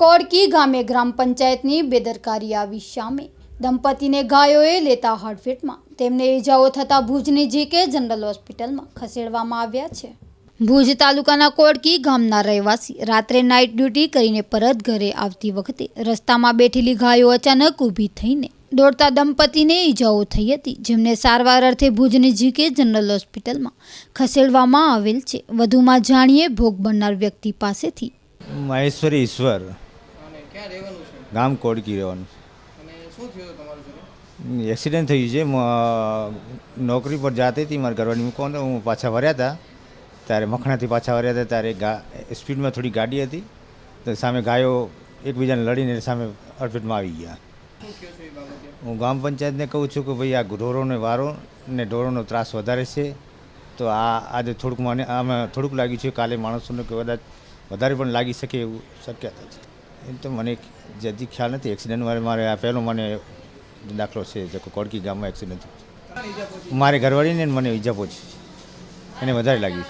કોડકી ગામે ગ્રામ પંચાયતની બેદરકારી આવી સામે દંપતીને ગાયોએ લેતા હાડફેટમાં. તેમને ઈજાઓ થતાં ભુજની જીકે જનરલ હોસ્પિટલમાં ખસેડવામાં આવ્યા છે. ભુજ તાલુકાના કોડકી ગામના રહેવાસી રાત્રે નાઇટ ડ્યુટી કરીને પરત ઘરે આવતી વખતે રસ્તામાં બેઠેલી ગાયો અચાનક ઊભી થઈને દોડતા દંપતીને ઈજાઓ થઈ હતી, જેમને સારવાર અર્થે ભુજની જીકે જનરલ હોસ્પિટલમાં ખસેડવામાં આવેલ છે. વધુમાં જાણીએ ભોગ બનનાર વ્યક્તિ પાસેથી. મહેશ્વરી ઈશ્વર. ક્યાં રહેવાનું છે? ગામ કોડકી રહેવાનું અને શું થયું તમારું જોડે? એક્સિડન્ટ થયું છે. મ- નોકરી પર જાતી હતી મારા ઘરવાળી. મૂકો ને હું પાછા વર્યા હતા. ત્યારે મખણાથી પાછા વર્યા હતા. ત્યારે ગા સ્પીડમાં થોડી ગાડી હતી. તો સામે ગાયો એકબીજાને લડીને સામે અડફેટમાં આવી ગયા. શું કહો છો એ બાબતે? હું ગ્રામ પંચાયતને કહું છું કે ભાઈ આ ઢોરોને વારો ને ઢોરોનો ત્રાસ વધારે છે. તો આ આજે થોડુંક મને આમાં થોડુંક લાગ્યું છે. કાલે માણસોને કે કદાચ વધારે પણ લાગી શકે એવું શક્યતા છે. એમ તો મને જલ્દી ખ્યાલ નથી. એક્સિડન્ટ મારે મારે આ પહેલો મને દાખલો છે, જે કોડકી ગામમાં એક્સિડન્ટ મારે ઘરવાળીને મને ઈજા પહોંચી. એને વધારે લાગી.